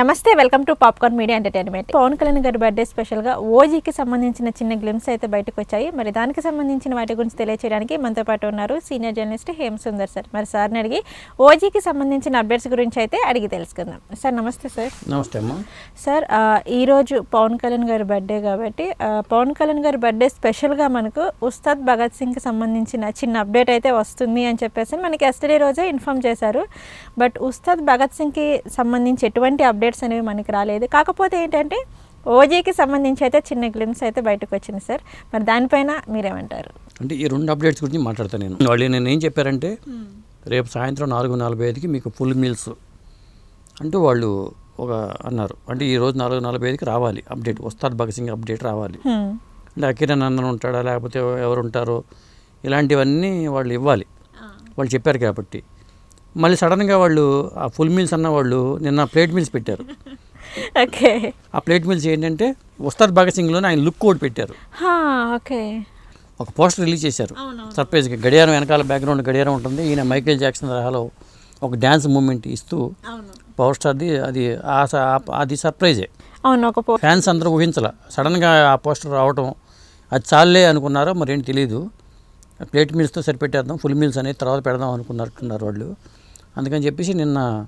నమస్తే welcome to popcorn media entertainment. Pawan Kalyan గారి birthday స్పెషల్గా ఓజీకి సంబంధించిన చిన్న గ్లిమ్స్ అయితే బయటకు వచ్చాయి. మరి దానికి సంబంధించిన వాటి గురించి తెలియచేయడానికి మనతో పాటు ఉన్నారు senior journalist Hem Sundar sir. మరి సార్ని అడిగి ఓజీకి సంబంధించిన అప్డేట్స్ గురించి అయితే అడిగి తెలుసుకుందాం. సార్ నమస్తే సార్. నమస్తే అమ్మా. సార్ ఈరోజు పవన్ కళ్యాణ్ గారి బర్త్డే కాబట్టి పవన్ కళ్యాణ్ గారి బర్త్డే స్పెషల్గా మనకు ఉస్తాద్ భగత్ సింగ్కి సంబంధించిన చిన్న అప్డేట్ అయితే వస్తుంది అని చెప్పేసి మనకి ఎస్టర్డే రోజే ఇన్ఫామ్ చేశారు. బట్ ఉస్తాద్ భగత్ సింగ్కి సంబంధించి ఎటువంటి అప్డేట్స్ అనేవి మనకి రాలేదు. కాకపోతే ఏంటంటే ఓజీకి సంబంధించి అయితే చిన్న గ్లిమ్స్ అయితే బయటకు వచ్చింది సార్. మరి దానిపైన మీరేమంటారు? అంటే ఈ రెండు అప్డేట్స్ గురించి మాట్లాడతాను నేను. వాళ్ళు నేను ఏం చెప్పారంటే రేపు సాయంత్రం నాలుగు నలభై ఐదుకి మీకు ఫుల్ మీల్స్ అంటూ వాళ్ళు ఒక అన్నారు. అంటే ఈ రోజు నాలుగు నలభై ఐదుకి రావాలి అప్డేట్. వస్తాద్ భగత్ సింగ్ అప్డేట్ రావాలి. అంటే అకిరణ్ అన్నన్ ఉంటాడా లేకపోతే ఎవరు ఉంటారో ఇలాంటివన్నీ వాళ్ళు ఇవ్వాలి. వాళ్ళు చెప్పారు కాబట్టి. మళ్ళీ సడన్గా వాళ్ళు ఆ ఫుల్ మీల్స్ అన్న వాళ్ళు నిన్న ప్లేట్ మీల్స్ పెట్టారు. ఓకే. ఆ ప్లేట్ మీల్స్ ఏంటంటే వస్తాద్ భగత్ సింగ్లోనే ఆయన లుక్ కోడ్ పెట్టారు. ఓకే. ఒక పోస్టర్ రిలీజ్ చేశారు. సర్ప్రైజ్గా గడియారం వెనకాల బ్యాక్గ్రౌండ్ గడియారం ఉంటుంది. ఈయన మైకేల్ జాక్సన్ తరహాలో ఒక డ్యాన్స్ మూమెంట్ ఇస్తూ పవర్ స్టార్ది అది అది సర్ప్రైజే. అవును ఒక ఫ్యాన్స్ అందరూ ఊహించాల. సడన్గా ఆ పోస్టర్ రావటం అది చాలే అనుకున్నారో మరి ఏంటి తెలియదు ప్లేట్ మీల్స్తో సరిపెట్టేద్దాం ఫుల్ మీల్స్ అనేది తర్వాత పెడదాం అనుకున్నట్టున్నారు వాళ్ళు. అందుకని చెప్పేసి నిన్న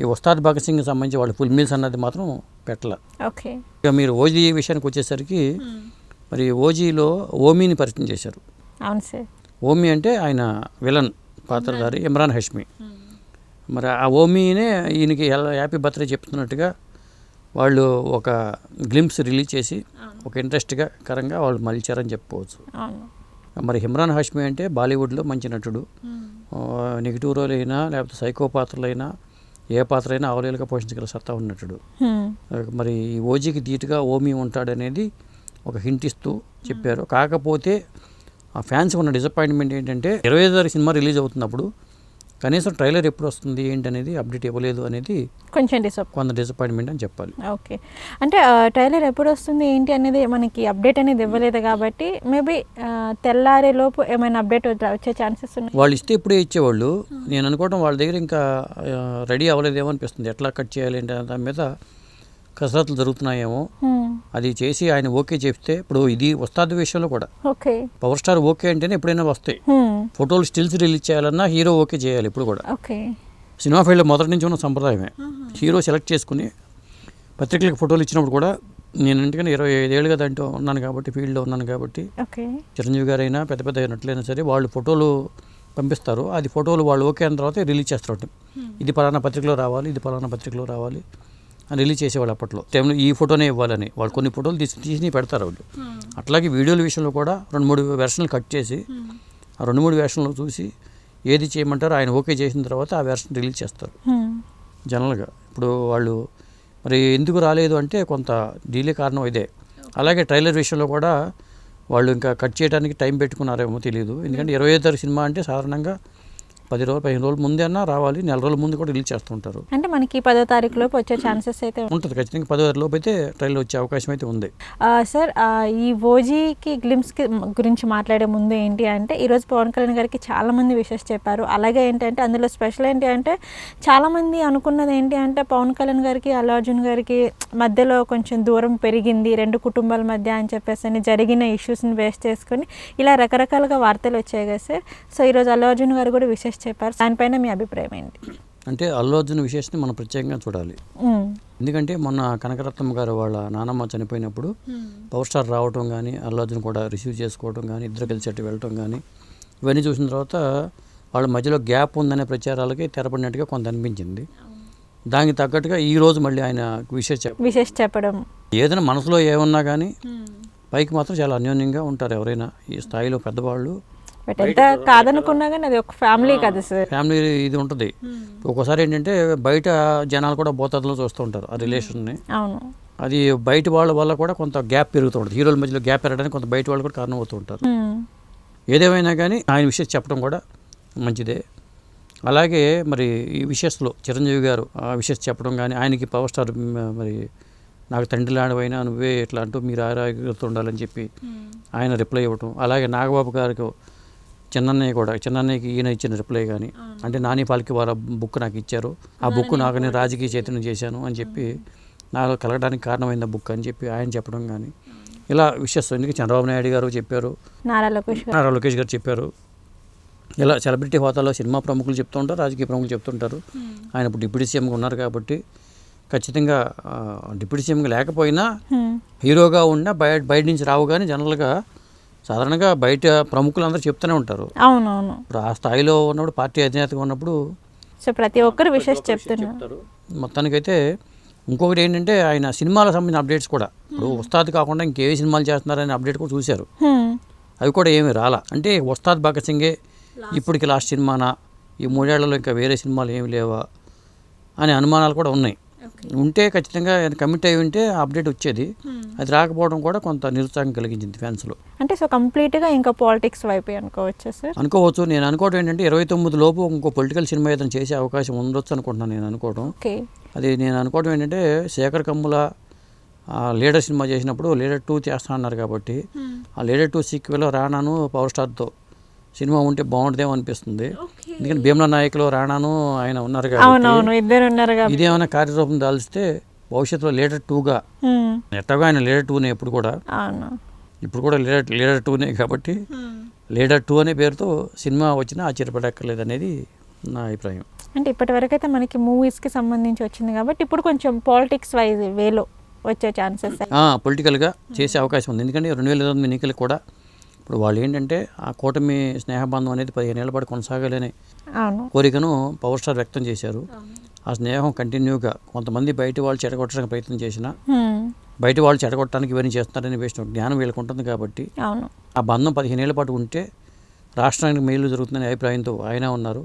ఈ ఉస్తాద్ భగత్ సింగ్ సంబంధించి వాళ్ళు ఫుల్ మీల్స్ అన్నది మాత్రం పెట్టాల. ఓకే. ఇక మీరు ఓజీ విషయానికి వచ్చేసరికి మరి ఓజీలో ఓమీని పరిచయం చేశారు. అవును సార్. ఓమీ అంటే ఆయన విలన్ పాత్రధారి ఇమ్రాన్ హష్మి. మరి ఆ ఓమీనే ఈయనకి ఎలా హ్యాపీ బర్త్డే చెప్తున్నట్టుగా వాళ్ళు ఒక గ్లిమ్స్ రిలీజ్ చేసి ఒక ఇంట్రెస్ట్గా కరంగా వాళ్ళు మలిచారని చెప్పుకోవచ్చు. మరి ఇమ్రాన్ హాష్మి అంటే బాలీవుడ్లో మంచి నటుడు. ఆ, నెగిటివ్ రోల్ అయినా లేకపోతే సైకో పాత్రలైనా ఏ పాత్ర అయినా అవలేలుగా పోషించగల సత్తా ఉన్న నటుడు. హ్మ్. ఆ, మరి ఈ ఓజీకి ధీటుగా ఓమీ ఉంటాడనేది ఒక హింట్ ఇస్తూ చెప్పారు. కాకపోతే ఆ ఫ్యాన్స్ ఉన్న డిసప్పాయింట్మెంట్ ఏంటంటే ఇరవై ఐదు తారీఖు సినిమా రిలీజ్ అవుతున్నప్పుడు కనీసం ట్రైలర్ ఎప్పుడు వస్తుంది ఏంటి అనేది అప్డేట్ ఇవ్వలేదు అనేది కొంచెం కొంత డిసప్పాయింట్మెంట్ అని చెప్పాలి. ఓకే. అంటే ట్రైలర్ ఎప్పుడు వస్తుంది ఏంటి అనేది మనకి అప్డేట్ అనేది ఇవ్వలేదు కాబట్టి మేబీ తెల్లారే లోపు ఏమైనా అప్డేట్ వచ్చే ఛాన్సెస్ ఉన్నాయి. వాళ్ళు ఇస్తే ఇప్పుడే ఇచ్చేవాళ్ళు. నేను అనుకోవడం వాళ్ళ దగ్గర ఇంకా రెడీ అవ్వలేదేమో అనిపిస్తుంది. ఎట్లా కట్ చేయాలి అంటే దాని మీద కసరత్తులు జరుగుతున్నాయేమో. అది చేసి ఆయన ఓకే చెప్తే ఇప్పుడు ఇది వస్తాది విషయంలో కూడా. ఓకే. పవర్ స్టార్ ఓకే అంటేనే ఎప్పుడైనా వస్తాయి. ఫోటోలు స్టిల్స్ రిలీజ్ చేయాలన్నా హీరో ఓకే చేయాలి ఇప్పుడు కూడా. ఓకే. సినిమా ఫీల్డ్లో మొదటి నుంచి ఉన్న సంప్రదాయమే. హీరో సెలెక్ట్ చేసుకుని పత్రికలకు ఫోటోలు ఇచ్చినప్పుడు కూడా నేను ఎందుకంటే ఇరవై ఐదేళ్ళుగా దాంట్లో ఉన్నాను కాబట్టి ఫీల్డ్లో ఉన్నాను కాబట్టి చిరంజీవి గారైనా పెద్ద పెద్ద నటులైనా సరే వాళ్ళు ఫోటోలు పంపిస్తారు. అది ఫోటోలు వాళ్ళు ఓకే అయిన తర్వాత రిలీజ్ చేస్తారు. ఇది పలానా పత్రికలో రావాలి ఇది పలానా పత్రికలో రావాలి. రిలీజ్ చేసేవాళ్ళు అప్పట్లో. టైంలో ఈ ఫోటోనే ఇవ్వాలని. వాళ్ళు కొన్ని ఫోటోలు తీసి తీసి పెడతారు వాళ్ళు. అట్లాగే వీడియోల విషయంలో కూడా రెండు మూడు వెర్షన్లు కట్ చేసి ఆ రెండు మూడు వెర్షన్లు చూసి ఏది చేయమంటారో ఆయన ఓకే చేసిన తర్వాత ఆ వెర్షన్ రిలీజ్ చేస్తారు. హ్మ్. జనరల్గా. ఇప్పుడు వాళ్ళు మరి ఎందుకు రాలేదు అంటే కొంత డీలే కారణం ఇదే. అలాగే ట్రైలర్ విషయంలో కూడా వాళ్ళు ఇంకా కట్ చేయడానికి టైం పెట్టుకున్నారేమో తెలియదు ఎందుకంటే ఇరవై ఐదు తారీఖు సినిమా అంటే సాధారణంగా పది రోజులు పదిహేను రోజుల ముందే అన్నా రావాలి. నెల రోజుల ముందు కూడా రిలీజ్ చేస్తుంటారు. అంటే మనకి పదో తారీఖు లోపు వచ్చే ఛాన్సెస్ అయితే. ఉంటుంది. ఖచ్చితంగా పదో లోపు అయితే ట్రైలర్ వచ్చే అవకాశం అయితే ఉంది. సార్ ఈ ఓజీకి గ్లిమ్స్కి గురించి మాట్లాడే ముందు ఏంటి అంటే ఈరోజు పవన్ కళ్యాణ్ గారికి చాలామంది విషెస్ చెప్పారు. అలాగే ఏంటంటే అందులో స్పెషల్ ఏంటి అంటే చాలామంది అనుకున్నది ఏంటి అంటే పవన్ కళ్యాణ్ గారికి అల్లు అర్జున్ గారికి మధ్యలో కొంచెం దూరం పెరిగింది రెండు కుటుంబాల మధ్య అని చెప్పేసి అని జరిగిన ఇష్యూస్ని బేస్ చేసుకొని ఇలా రకరకాలుగా వార్తలు వచ్చాయి కదా సార్. సో ఈరోజు అల్లు అర్జున్ గారు కూడా విషెస్ చెప్పారు. దానిపైన మీ అభిప్రాయం ఏంటి? అంటే అల్లు అర్జున్ విశేషని మనం ప్రత్యేకంగా చూడాలి. ఎందుకంటే మొన్న కనకరత్నం గారు వాళ్ళ నానమ్మ చనిపోయినప్పుడు పవర్ స్టార్ రావటం కానీ అల్లు అర్జున్ కూడా రిసీవ్ చేసుకోవడం కానీ ఇద్దరు కలిసి అటు వెళ్ళటం కానీ ఇవన్నీ చూసిన తర్వాత వాళ్ళ మధ్యలో గ్యాప్ ఉందనే ప్రచారాలకి తెరపడినట్టుగా కొంత అనిపించింది. దానికి తగ్గట్టుగా ఈ రోజు మళ్ళీ ఆయన చెప్ప విషెస్ చెప్పడం. ఏదైనా మనసులో ఏమన్నా కానీ పైకి మాత్రం చాలా అన్యోన్యంగా ఉంటారు ఎవరైనా. ఈ స్థాయిలో పెద్దవాళ్ళు బట్ ఎంత కాదనుకున్నా కానీ అది ఒక ఫ్యామిలీ కదా సార్. ఫ్యామిలీ ఇది ఉంటుంది. ఒక్కోసారి ఏంటంటే బయట జనాలు కూడా బోతలో చూస్తూ ఉంటారు ఆ రిలేషన్ని. అవును. అది బయట వాళ్ళ వల్ల కూడా కొంత గ్యాప్ పెరుగుతూ ఉంటుంది. హీరోల మధ్యలో గ్యాప్ పెరగడానికి కొంత బయట వాళ్ళు కూడా కారణం అవుతూ ఉంటారు. ఉమ్, ఏదేమైనా కానీ ఆయన విషయం చెప్పడం కూడా మంచిదే. అలాగే మరి ఈ విషయస్లో చిరంజీవి గారు ఆ విషయం చెప్పడం కానీ ఆయనకి పవర్ స్టార్ మరి నాకు తండ్రి లాంటివైనా నువ్వే ఇట్లా అంటూ మీరు ఆరోగ్యంతో ఉండాలని చెప్పి ఆయన రిప్లై ఇవ్వటం అలాగే నాగబాబు గారికి చిన్నన్నయ్య కూడా చిన్నన్నయ్యకి ఈయన ఇచ్చిన రిప్లై కానీ అంటే నాని పాలకి వారు బుక్ నాకు ఇచ్చారు. ఆ బుక్ నాకు నేను రాజకీయ చైతన్యం చేశాను అని చెప్పి నాలో కలగడానికి కారణమైన బుక్ అని చెప్పి ఆయన చెప్పడం కానీ ఇలా విషయస్ ఎందుకు చంద్రబాబు నాయుడు గారు చెప్పారు? నారా లోకేష్ గారు. నారా లోకేష్ గారు చెప్పారు. ఇలా సెలబ్రిటీ హోదాలో సినిమా ప్రముఖులు చెప్తూ ఉంటారు రాజకీయ ప్రముఖులు చెప్తుంటారు ఆయన ఇప్పుడు డిప్యూటీ సీఎంగా ఉన్నారు కాబట్టి ఖచ్చితంగా డిప్యూటీ సీఎంగా లేకపోయినా. హీరోగా ఉన్న బయట బయట నుంచి రావు కానీ జనరల్గా సాధారణంగా బయట ప్రముఖులు అందరూ చెప్తూనే ఉంటారు. అవునవును. ఇప్పుడు ఆ స్థాయిలో ఉన్నప్పుడు పార్టీ అధినేతగా ఉన్నప్పుడు సో ప్రతి ఒక్కరు విషెస్ చెప్తున్నారు మొత్తానికైతే ఇంకొకటి ఏంటంటే ఆయన సినిమాలకు సంబంధించిన అప్డేట్స్ కూడా. ఇప్పుడు ఉస్తాద్ కాకుండా ఇంకే సినిమాలు చేస్తున్నారనే అప్డేట్ కూడా చూశారు. హ్మ్. అవి కూడా ఏమీ రాలా. అంటే ఉస్తాద్ భగత్ సింగే ఇప్పటికి లాస్ట్ సినిమానా? ఈ మూడేళ్ళలో ఇంకా వేరే సినిమాలు ఏమి లేవా? అనే అనుమానాలు కూడా ఉన్నాయి. ఉంటే ఖచ్చితంగా కమిట్ అయి ఉంటే అప్డేట్ వచ్చేది. అది రాకపోవడం కూడా కొంత నిరుత్సాహం కలిగించింది ఫ్యాన్స్లో అంటే సో కంప్లీట్గా ఇంకా పాలిటిక్స్ వైపు అనుకోవచ్చా సార్? అనుకోవచ్చు. నేను అనుకోవడం ఏంటంటే ఇరవై తొమ్మిది లోపు ఇంకో పొలిటికల్ సినిమా ఏదైనా చేసే అవకాశం ఉండొచ్చు అనుకుంటున్నాను నేను అనుకోవడం అది నేను అనుకోవడం ఏంటంటే శేఖర్ కమ్ముల ఆ, లీడర్ సినిమా చేసినప్పుడు లీడర్ టూ చేస్తా అన్నారు కాబట్టి ఆ లీడర్ టూ సీక్వెల్ రానాను పవర్ స్టార్తో సినిమా ఉంటే బాగుంటుందేమో అనిపిస్తుంది. ఎందుకంటే భీమల నాయకులు రానాను ఆయన ఉన్నారు అవునవును ఇద్దరు ఉన్నారు ఇదేమైనా కార్యరూపం దాల్స్తే భవిష్యత్తులో లీడర్ టూగా. ఎట్టగా ఆయన లీడర్ టూనే ఎప్పుడు కూడా. ఇప్పుడు కూడా లీడర్ లీడర్ టూనే కాబట్టి లీడర్ టూ అనే పేరుతో సినిమా వచ్చినా ఆశ్చర్యపడక్కర్లేదు అనేది నా అభిప్రాయం. అంటే ఇప్పటి వరకు అయితే మనకి మూవీస్కి సంబంధించి వచ్చింది కాబట్టి ఇప్పుడు కొంచెం పాలిటిక్స్ వైజ్ వేలో వచ్చే ఛాన్సెస్. పొలిటికల్గా చేసే అవకాశం ఉంది. ఎందుకంటే రెండు వేల ఇరవై ఎన్నికలు కూడా ఇప్పుడు వాళ్ళు ఏంటంటే ఆ కూటమి స్నేహబంధం అనేది పదిహేను ఏళ్ళ పాటు కొనసాగాలనే కోరికను పవర్ స్టార్ వ్యక్తం చేశారు. ఆ స్నేహం కంటిన్యూగా కొంతమంది బయట వాళ్ళు చెడగొట్టడానికి ప్రయత్నం చేసినా. బయట వాళ్ళు చెడగొట్టడానికి ఇవన్నీ చేస్తున్నారని వేసిన జ్ఞానం వీళ్ళకి ఉంటుంది కాబట్టి ఆ బంధం పదిహేను ఏళ్ళ పాటు ఉంటే రాష్ట్రానికి మేలు జరుగుతుందనే అభిప్రాయంతో ఆయన ఉన్నారు.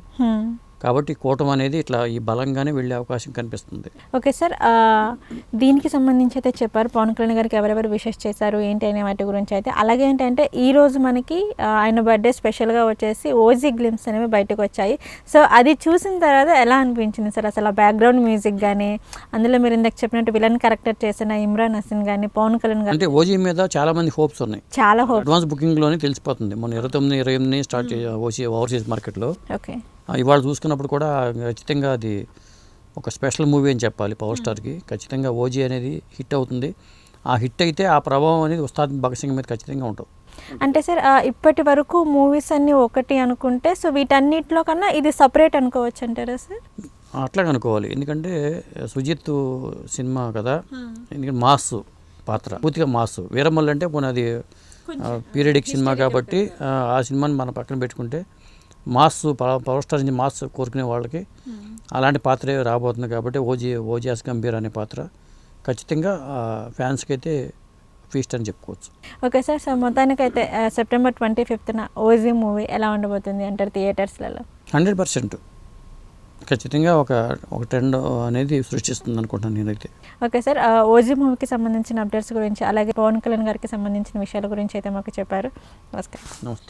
కాబట్టి కూటమి అనేది ఇట్లా ఈ బలంగానే వెళ్ళే అవకాశం కనిపిస్తుంది. ఓకే సార్ దీనికి సంబంధించి అయితే చెప్పారు పవన్ కళ్యాణ్ గారికి ఎవరెవరు విషెస్ చేశారు ఏంటి అనే వాటి గురించి అయితే. అలాగే ఏంటంటే ఈ రోజు మనకి ఆయన బర్త్డే స్పెషల్గా వచ్చేసి ఓజీ గ్లిమ్స్ అనేవి బయటకు వచ్చాయి. సో అది చూసిన తర్వాత ఎలా అనిపించింది సార్? అసలు ఆ బ్యాక్గ్రౌండ్ మ్యూజిక్ కానీ అందులో మీరు ఇందాక చెప్పినట్టు విలన్ క్యారెక్టర్ చేసిన ఇమ్రాన్ హసీన్ కానీ పవన్ కళ్యాణ్ గారు అంటే ఓజీ మీద చాలా మంది హోప్స్ ఉన్నాయి. చాలా హోప్ అడ్వాన్స్ బుకింగ్లోనే తెలిసిపోతుంది. మొన్న ఇరవై తొమ్మిది ఇరవై ఎనిమిది స్టార్ట్ చే ఓసీ ఓవర్సీస్ మార్కెట్లో ఓకే. ఇవాళ చూసుకున్నప్పుడు కూడా ఖచ్చితంగా అది ఒక స్పెషల్ మూవీ అని చెప్పాలి పవర్ స్టార్కి. ఖచ్చితంగా ఓజీ అనేది హిట్ అవుతుంది. ఆ హిట్ అయితే ఆ ప్రభావం అనేది ఉస్తాద్ భగత్ సింగ్ మీద ఖచ్చితంగా ఉంటుంది. అంటే సార్ ఇప్పటి వరకు మూవీస్ అన్నీ ఒకటి అనుకుంటే సో వీటన్నిటిలో కన్నా ఇది సపరేట్ అనుకోవచ్చు అంటారా సార్? అట్లాగే అనుకోవాలి. ఎందుకంటే సుజిత్ సినిమా కదా. ఎందుకంటే మాస్ పాత్ర. పూర్తిగా మాస్. వీరమల్లు అంటే పోనీ అది పీరియడిక్ సినిమా కాబట్టి ఆ సినిమాని మనం పక్కన పెట్టుకుంటే మాస్ పవర్ స్టార్ నుంచి మాస్ కోరుకునే వాళ్ళకి అలాంటి పాత్రే రాబోతుంది కాబట్టి ఓజీ ఓజాస్ గంభీర్ అనే పాత్ర ఖచ్చితంగా ఫ్యాన్స్కి అయితే ఫీస్ట్ అని చెప్పుకోవచ్చు. ఓకే సార్ సో మొత్తానికైతే సెప్టెంబర్ ట్వంటీ ఫిఫ్త్న ఓజీ మూవీ ఎలా ఉండబోతుంది అంటారు థియేటర్స్లలో? Hundred percent. ఖచ్చితంగా ఒక ఒక ట్రెండ్ అనేది సృష్టిస్తుంది అనుకుంటున్నాను నేనైతే. ఓకే సార్ ఓజీ మూవీకి సంబంధించిన అప్డేట్స్ గురించి అలాగే పవన్ కళ్యాణ్ గారికి సంబంధించిన విషయాల గురించి అయితే మాకు చెప్పారు. నమస్కారం. నమస్తే.